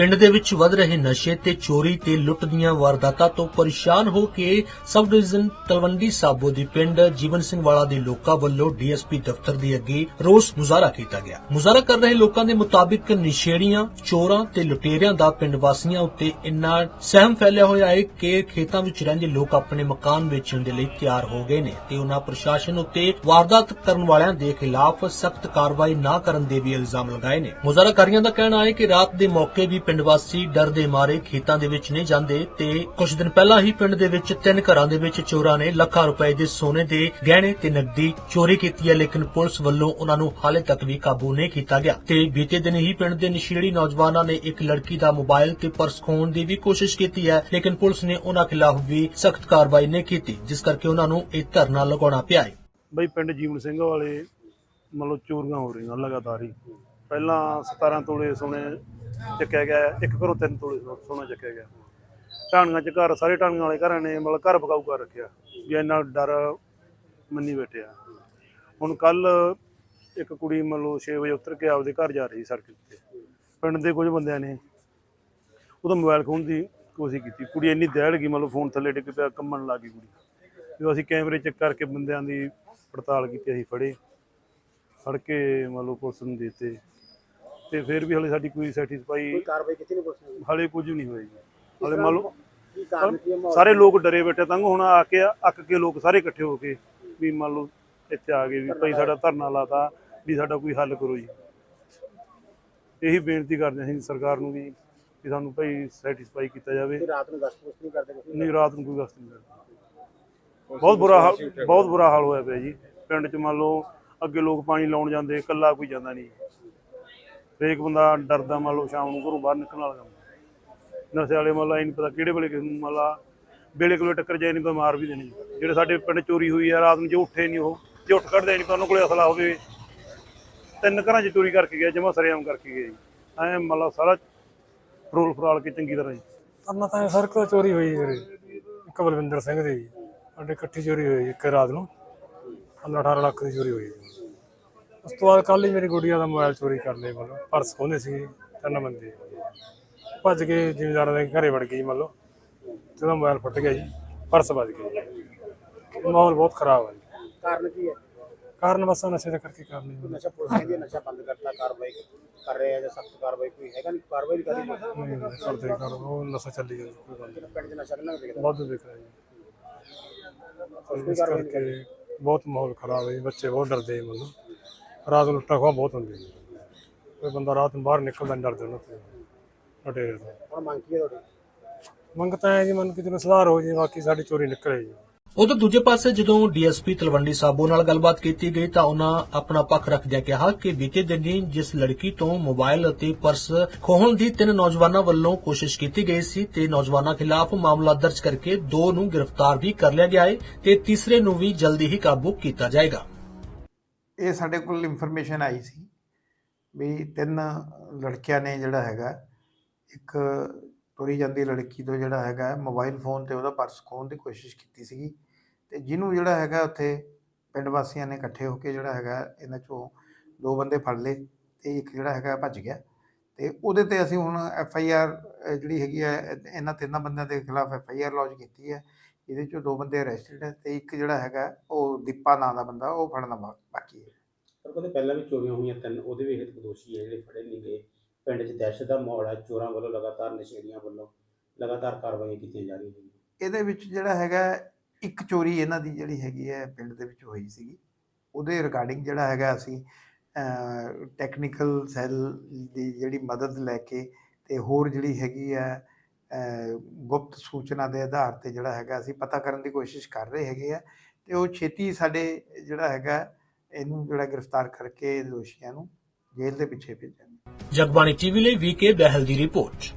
ਪਿੰਡ ਦੇ ਵਿੱਚ ਵੱਧ ਰਹੇ ਨਸ਼ੇ ਤੇ ਚੋਰੀ ਤੇ ਲੁੱਟ ਦੀਆਂ ਵਾਰਦਾਤਾਂ ਤੋਂ ਪਰੇਸ਼ਾਨ ਹੋ ਕੇ ਸਬ ਡਿਵੀਜ਼ਨ ਤਲਵੰਡੀ ਸਾਬੋ ਦੀ ਪਿੰਡ ਜੀਵਨ ਸਿੰਘ ਵਾਲਾ ਦੇ ਲੋਕਾਂ ਵੱਲੋਂ ਡੀਐਸਪੀ ਦਫ਼ਤਰ ਦੇ ਅੱਗੇ ਰੋਸ ਮੁਜ਼ਾਹਰਾ ਕੀਤਾ ਗਿਆ। ਮੁਜ਼ਾਹਰਾ ਕਰ ਰਹੇ ਲੋਕਾਂ ਦੇ ਮੁਤਾਬਿਕ ਨਸ਼ੇੜੀਆਂ, ਚੋਰਾਂ ਤੇ ਲੁਟੇਰਿਆਂ ਦਾ ਪਿੰਡ ਵਾਸੀਆਂ ਉੱਤੇ ਇੰਨਾ ਸਹਿਮ ਫੈਲਿਆ ਹੋਇਆ ਹੈ ਕਿ ਖੇਤਾਂ ਵਿੱਚ ਰਹਿੰਦੇ ਲੋਕ ਆਪਣੇ ਮਕਾਨ ਵੇਚਣ ਦੇ ਲਈ ਤਿਆਰ ਹੋ ਗਏ ਨੇ ਤੇ ਉਹਨਾਂ ਪ੍ਰਸ਼ਾਸਨ ਉੱਤੇ ਵਾਰਦਾਤ ਕਰਨ ਵਾਲਿਆਂ ਦੇ ਖਿਲਾਫ ਸਖਤ ਕਾਰਵਾਈ ਨਾ ਕਰਨ ਦੇ ਵੀ ਇਲਜ਼ਾਮ ਲਗਾਏ ਨੇ। ਮੁਜ਼ਾਹਰਾਕਾਰੀਆਂ ਦਾ ਕਹਿਣਾ ਹੈ ਕਿ ਰਾਤ ਦੇ ਮੌਕੇ ਵੀ ਪਿੰਡ ਵਾਸੀ ਡਰ ਦੇ ਮਾਰੇ ਖੇਤਾਂ ਦੇ ਵਿੱਚ ਨਹੀਂ ਜਾਂਦੇ ਤੇ ਕੁਝ ਦਿਨ ਪਹਿਲਾਂ ਹੀ ਪਿੰਡ ਦੇ ਵਿੱਚ ਤਿੰਨ ਘਰਾਂ ਦੇ ਵਿੱਚ ਚੋਰਾਂ ਨੇ ਲੱਖਾਂ ਰੁਪਏ ਦੇ ਸੋਨੇ ਦੇ ਗਹਿਣੇ ਤੇ ਨਕਦੀ ਚੋਰੀ ਕੀਤੀ ਹੈ, ਲੇਕਿਨ ਪੁਲਿਸ ਵੱਲੋਂ ਉਹਨਾਂ ਨੂੰ ਹਾਲੇ ਤੱਕ ਵੀ ਕਾਬੂ ਨਹੀਂ ਕੀਤਾ ਗਿਆ। ਤੇ ਬੀਤੇ ਦਿਨ ਹੀ ਪਿੰਡ ਦੇ ਨਸ਼ੀੜੀ ਨੌਜਵਾਨਾਂ ਨੇ ਇੱਕ ਲੜਕੀ ਦਾ ਮੋਬਾਈਲ ਤੇ ਪਰਸ ਖੋਹਣ ਦੀ ਵੀ ਕੋਸ਼ਿਸ਼ ਕੀਤੀ ਹੈ, ਲੇਕਿਨ ਪੁਲਿਸ ਨੇ ਉਹਨਾਂ ਖਿਲਾਫ ਵੀ ਸਖਤ ਕਾਰਵਾਈ ਨਹੀਂ ਕੀਤੀ, ਜਿਸ ਕਰਕੇ ਉਹਨਾਂ ਨੂੰ ਇਹ ਧਰਨਾ ਲਗਾਉਣਾ ਪਿਆ ਹੈ। ਬਈ ਪਿੰਡ ਜੀਵਨ ਸਿੰਘ ਵਾਲੇ ਮਤਲਬ ਚੋਰੀਆਂ ਹੋ ਰਹੀਆਂ ਲਗਾਤਾਰ ਹੀ। ਪਹਿਲਾਂ 17 ਤੋਲੇ ਸੋਨੇ ਚੱਕਿਆ ਗਿਆ ਇੱਕ ਘਰੋਂ ਤਿੰਨ ਤੋਲੇ ਸੋ- ਸੋਨਾ ਚੱਕਿਆ ਗਿਆ। ਢਾਣੀਆਂ ਚ ਘਰ, ਸਾਰੇ ਢਾਣੀਆਂ ਵਾਲੇ ਘਰਾਂ ਨੇ ਮਤਲਬ ਘਰ ਬਕਾਊ ਕਰ ਰੱਖਿਆ। ਵੀ ਇੰਨਾ ਡਰ ਮੰਨੀ ਬੈਠੇ ਆ। ਹੁਣ ਕੱਲ ਇੱਕ ਕੁੜੀ ਮਤਲਬ 6 ਵਜੇ ਉਤਰ ਕੇ ਆਪਦੇ ਘਰ ਜਾ ਰਹੀ ਸੜਕ ਉੱਤੇ। ਪਿੰਡ ਦੇ ਕੁਝ ਬੰਦਿਆਂ ਨੇ ਉਹਦਾ ਮੋਬਾਈਲ ਖੋਹਣ ਦੀ ਕੋਸ਼ਿਸ਼ ਕੀਤੀ। ਕੁੜੀ ਇੰਨੀ ਦਹਿੜ ਗਈ, ਮਤਲਬ ਫੋਨ ਥੱਲੇ ਡਿੱਗ ਪਿਆ, ਕੰਮਣ ਲੱਗ ਗਈ ਕੁੜੀ। ਜਦੋਂ ਅਸੀਂ ਕੈਮਰੇ ਚੈੱਕ ਕਰਕੇ ਬੰਦਿਆਂ ਦੀ ਪੜਤਾਲ ਕੀਤੀ, ਅਸੀਂ ਫੜੇ। ਫੜ ਕੇ ਮਤਲਬ ਪੁਲਿਸ ਨੂੰ ਦਿੱਤੇ। ਤੇ ਫਿਰ ਵੀ ਹਲੇ ਸਾਡੀ ਕੋਈ ਸੈਟੀਸਫਾਈ ਕੋਈ ਕਾਰਵਾਈ ਕੀਤੀ ਨਹੀਂ ਪੁਲਿਸ ਨੇ? ਹਲੇ ਕੁਝ ਵੀ ਨਹੀਂ ਹੋਇਆ ਜੀ ਹਲੇ ਮੰਨ ਲਓ ਕੀ ਕਾਰਨ ਕੀ ਹੈ ਮਾਹੌਲ? ਸਾਰੇ ਲੋਕ ਡਰੇ ਬੈਠੇ ਤੰਗ ਹੁਣ ਆ ਕੇ ਅੱਕ ਕੇ ਲੋਕ ਸਾਰੇ ਇਕੱਠੇ ਹੋ ਕੇ ਵੀ ਮੰਨ ਲਓ ਇੱਥੇ ਆ ਗਏ ਵੀ ਭਾਈ ਸਾਡਾ ਧਰਨਾ ਲਾਤਾ ਵੀ ਸਾਡਾ ਕੋਈ ਹੱਲ ਕਰੋ ਜੀ। ਇਹੀ ਬੇਨਤੀ ਕਰਦੇ ਅਸੀਂ ਸਰਕਾਰ ਨੂੰ ਵੀ ਕਿ ਸਾਨੂੰ ਭਾਈ ਸੈਟੀਸਫਾਈ ਕੀਤਾ ਜਾਵੇ। ਰਾਤ ਨੂੰ ਗਸ਼ਤ ਪੁਸ਼ਤ ਨਹੀਂ ਕਰਦੇ ਕੁਛ? ਨਹੀਂ ਰਾਤ ਨੂੰ ਕੋਈ ਗਸਤ ਨਹੀਂ ਕਰਦਾ। ਬਹੁਤ ਬੁਰਾ ਹਾਲ ਬਹੁਤ ਬੁਰਾ ਹਾਲ ਹੋਇਆ ਪਿਆ ਜੀ। ਪਿੰਡ 'ਚ ਮੰਨ ਲਓ ਅੱਗੇ ਲੋਕ ਪਾਣੀ ਲਾਉਣ ਜਾਂਦੇ ਇਕੱਲਾ ਕੋਈ ਜਾਂਦਾ ਨਹੀਂ। ਹਰੇਕ ਬੰਦਾ ਡਰਦਾ, ਮੰਨ ਲਓ ਸ਼ਾਮ ਨੂੰ ਘਰੋਂ ਬਾਹਰ ਨਿਕਲਣ ਵਾਲਾ ਕੰਮ। ਨਸ਼ੇ ਵਾਲੇ ਮੰਨ ਲਓ ਇਹ ਨਹੀਂ ਪਤਾ ਕਿਹੜੇ ਵੇਲੇ ਕਿਸ ਨੂੰ ਮੰਨ ਲਾ, ਵੇਲੇ ਕੋਲੇ ਟੱਕਰ ਜਾਏ ਨਹੀਂ ਤਾਂ ਵੀ ਦੇਣੀ ਜਿਹੜੇ ਸਾਡੇ ਪਿੰਡ ਚੋਰੀ ਹੋਈ ਆ, ਰਾਤ ਨੂੰ ਜੇ ਉੱਠੇ ਨਹੀਂ ਉਹ, ਜੇ ਉੱਠ ਕੱਢਦੇ ਨਹੀਂ ਤਾਂ ਉਹਨਾਂ ਕੋਲੇ ਅਸਲਾ ਹੋਵੇ। ਤਿੰਨ ਘਰਾਂ 'ਚ ਚੋਰੀ ਕਰਕੇ ਗਿਆ, ਜਮਾ ਸਰੇਆਮ ਕਰਕੇ ਗਿਆ ਜੀ। ਐ ਮੰਨ ਲਾ ਸਾਰਾ ਫਰੋਲ ਫਰਾਲ ਕੇ ਚੰਗੀ ਤਰ੍ਹਾਂ ਜੀ। ਅੰਨਾ ਤਾਂ ਸਰਕ ਚੋਰੀ ਹੋਈ ਵੀਰੇ। ਇੱਕ ਬਲਵਿੰਦਰ ਸਿੰਘ ਦੀ, ਸਾਡੇ ਇਕੱਠੀ ਚੋਰੀ ਹੋਈ ਇੱਕ ਰਾਤ ਨੂੰ। 18 ਲੱਖ ਦੀ ਚੋਰੀ ਹੋਈ। ਉਸ ਤੋਂ ਬਾਅਦ ਕੱਲ ਹੀ ਮੇਰੀ ਗੁੱਡੀਆ ਦਾ ਮੋਬਾਈਲ ਚੋਰੀ ਕਰ ਲਿਆ ਮਤਲਬ ਪਰਸ ਖੋਹਦੇ ਸੀ ਤਿੰਨ ਬੰਦੇ। ਭੱਜ ਕੇ ਜ਼ਿਮੀਂਦਾਰਾਂ ਦੇ ਘਰੇ ਵੜ ਗਈ ਮਤਲਬ ਤੇ ਉਹਦਾ ਮੋਬਾਈਲ ਫੁੱਟ ਗਿਆ ਜੀ ਪਰਸ ਵੱਜ ਗਿਆ ਜੀ। ਮਾਹੌਲ ਬਹੁਤ ਖਰਾਬ ਹੈ ਜੀ। ਕਾਰਨ ਕੀ ਹੈ? ਕਾਰਨ ਬਸ ਆਹ ਨਸ਼ੇ ਦਾ ਕਰਕੇ ਕਾਰਨ ਹੀ ਨਸ਼ਾ ਪੁਲਿਸ ਕਹਿੰਦੀ ਹੈ ਨਸ਼ਾ ਬੰਦ ਕਰਤਾ ਕਾਰਵਾਈ ਕਰ ਰਹੇ ਆ ਜਾਂ ਸਖਤ ਕਾਰਵਾਈ ਕੋਈ ਹੈਗਾ ਨਹੀਂ? ਕਾਰਵਾਈ ਨਹੀਂ ਕਰਦੀ ਪੁਲਿਸ। ਨਹੀਂ ਨਹੀਂ ਕਰਦੇ ਕਰ ਉਹ ਨਸ਼ਾ ਚੱਲੀ ਜਾਂਦਾ ਕੋਈ ਗੱਲ ਨਹੀਂ। ਪਿੰਡ 'ਚ ਨਸ਼ਾ ਕਿੰਨਾ ਕੁ ਵਿਕਦਾ? ਬਹੁਤ ਵਿਕ ਰਿਹਾ ਜੀ। ਇਸ ਕਰਕੇ ਬਹੁਤ ਮਾਹੌਲ ਖਰਾਬ ਹੈ ਜੀ, ਬੱਚੇ ਬਹੁਤ ਡਰਦੇ ਆ ਮਤਲਬ। ਰਾਤ ਨੂੰ ਲੁੱਟਾਂ ਖੋਹ ਬਹੁਤ ਹੁੰਦੀ ਹੈ ਕੋਈ ਬੰਦਾ ਰਾਤ ਨੂੰ ਬਾਹਰ ਨਿਕਲਦਾ ਨਹੀਂ ਡਰਦੇ ਉਹਨਾਂ ਤੇ। ਲਟੇਰੇ ਤੋਂ ਹੁਣ ਮੰਗ ਕੀ ਹੈ ਤੁਹਾਡੀ? ਮੰਗਤਾ ਹੈ ਜੀ ਮਨ ਕਿ ਚਲੋ ਸੁਧਾਰ ਹੋ ਜੇ ਬਾਕੀ ਸਾਡੀ ਚੋਰੀ ਨਿਕਲੇ ਜੀ। ਉਧਰ ਦੂਜੇ ਪਾਸੇ ਜਦੋਂ ਡੀਐਸਪੀ ਤਲਵੰਡੀ ਸਾਬੋ ਨਾਲ ਗੱਲਬਾਤ ਕੀਤੀ ਗਈ ਤਾਂ ਉਹਨਾਂ ਆਪਣਾ ਪੱਖ ਰੱਖਦਿਆਂ ਕਿਹਾ ਕਿ ਬੀਤੇ ਦਿਨ ਜਿਸ ਲੜਕੀ ਤੋਂ ਮੋਬਾਈਲ ਅਤੇ ਪਰਸ ਖੋਹਣ ਦੀ ਤਿੰਨ ਨੌਜਵਾਨਾਂ ਵੱਲੋਂ ਕੋਸ਼ਿਸ਼ ਕੀਤੀ ਗਈ ਸੀ ਤੇ ਨੌਜਵਾਨਾਂ ਖਿਲਾਫ ਮਾਮਲਾ ਦਰਜ ਕਰਕੇ ਦੋ ਨੂੰ ਗ੍ਰਿਫਤਾਰ ਵੀ ਕਰ ਲਿਆ ਗਿਆ ਹੈ ਤੇ ਤੀਸਰੇ ਨੂੰ ਵੀ ਜਲਦੀ ਹੀ ਕਾਬੂ ਕੀਤਾ ਜਾਏਗਾ। ਇਹ ਸਾਡੇ ਕੋਲ ਇਨਫੋਰਮੇਸ਼ਨ ਆਈ ਸੀ ਵੀ ਤਿੰਨ ਲੜਕਿਆਂ ਨੇ ਜਿਹੜਾ ਹੈਗਾ, ਇੱਕ ਤੁਰੀ ਜਾਂਦੀ ਲੜਕੀ ਤੋਂ ਜਿਹੜਾ ਹੈਗਾ ਮੋਬਾਈਲ ਫੋਨ ਤੇ ਉਹਦਾ ਪਰਸ ਖੋਹਣ ਦੀ ਕੋਸ਼ਿਸ਼ ਕੀਤੀ ਸੀਗੀ ਤੇ ਜਿਹਨੂੰ ਜਿਹੜਾ ਹੈਗਾ ਉੱਥੇ ਪਿੰਡ ਵਾਸੀਆਂ ਨੇ ਇਕੱਠੇ ਹੋ ਕੇ ਜਿਹੜਾ ਹੈਗਾ ਇਹਨਾਂ ਚੋਂ ਦੋ ਬੰਦੇ ਫੜ ਲਏ ਤੇ ਇੱਕ ਜਿਹੜਾ ਹੈਗਾ ਭੱਜ ਗਿਆ ਤੇ ਉਹਦੇ ਤੇ ਅਸੀਂ ਹੁਣ ਐਫ ਆਈ ਆਰ ਜਿਹੜੀ ਹੈਗੀ ਹੈ, ਇਹਨਾਂ ਤਿੰਨਾਂ ਬੰਦਿਆਂ ਦੇ ਖਿਲਾਫ ਐਫ ਆਈ ਆਰ ਲੌਂਚ ਕੀਤੀ ਹੈ। ਇਹਦੇ ਚੋਂ ਦੋ ਬੰਦੇ ਅਰੈਸਟਡ ਹੈ ਤੇ ਇੱਕ ਜਿਹੜਾ ਹੈਗਾ ਉਹ ਦੀਪਾ ਨਾਂ ਦਾ ਬੰਦਾ ਉਹ ਫੜਨਾ ਬਾ- ਬਾਕੀ ਹੈ। ਪਰ ਕਹਿੰਦੇ ਪਹਿਲਾਂ ਵੀ ਚੋਰੀਆਂ ਹੋਈਆਂ ਤਿੰਨ ਉਹਦੇ ਵੀ ਇਹ ਦੋਸ਼ੀ ਹੈ ਜਿਹੜੇ ਫੜੇ ਨਹੀਂ ਗਏ। ਪਿੰਡ 'ਚ ਦਹਿਸ਼ਤ ਦਾ ਮਾਹੌਲ ਹੈ ਚੋਰਾਂ ਵੱਲੋਂ ਲਗਾਤਾਰ ਨਸ਼ੇੜੀਆਂ ਵੱਲੋਂ ਲਗਾਤਾਰ ਕਾਰਵਾਈਆਂ ਕੀਤੀਆਂ ਜਾ ਰਹੀਆਂ ਨੇ। ਇਹਦੇ ਵਿੱਚ ਜਿਹੜਾ ਹੈਗਾ ਇੱਕ ਚੋਰੀ ਇਹਨਾਂ ਦੀ ਜਿਹੜੀ ਹੈਗੀ ਹੈ ਪਿੰਡ ਦੇ ਵਿੱਚ ਹੋਈ ਸੀਗੀ। ਉਹਦੇ ਰਿਗਾਰਡਿੰਗ ਜਿਹੜਾ ਹੈਗਾ ਅਸੀਂ ਟੈਕਨੀਕਲ ਸੈੱਲ ਦੀ ਜਿਹੜੀ ਮਦਦ ਲੈ ਕੇ ਤੇ ਹੋਰ ਜਿਹੜੀ ਹੈਗੀ ਹੈ ਗੁਪਤ ਸੂਚਨਾ ਦੇ ਆਧਾਰ ਤੇ ਜਿਹੜਾ ਹੈਗਾ, ਅਸੀਂ ਪਤਾ ਕਰਨ ਦੀ ਕੋਸ਼ਿਸ਼ ਕਰ ਰਹੇ ਹੈਗੇ ਆ ਤੇ ਉਹ ਛੇਤੀ ਸਾਡੇ ਜਿਹੜਾ ਹੈਗਾ, ਇਹਨੂੰ ਜਿਹੜਾ ਗ੍ਰਿਫਤਾਰ ਕਰਕੇ ਦੋਸ਼ੀਆਂ ਨੂੰ ਜੇਲ੍ਹ ਦੇ ਪਿੱਛੇ ਭੇਜਾਂਗੇ। ਜਗਬਾਣੀ ਟੀਵੀ ਲਈ ਵੀਕੇ ਬਹਿਲ ਦੀ ਰਿਪੋਰਟ।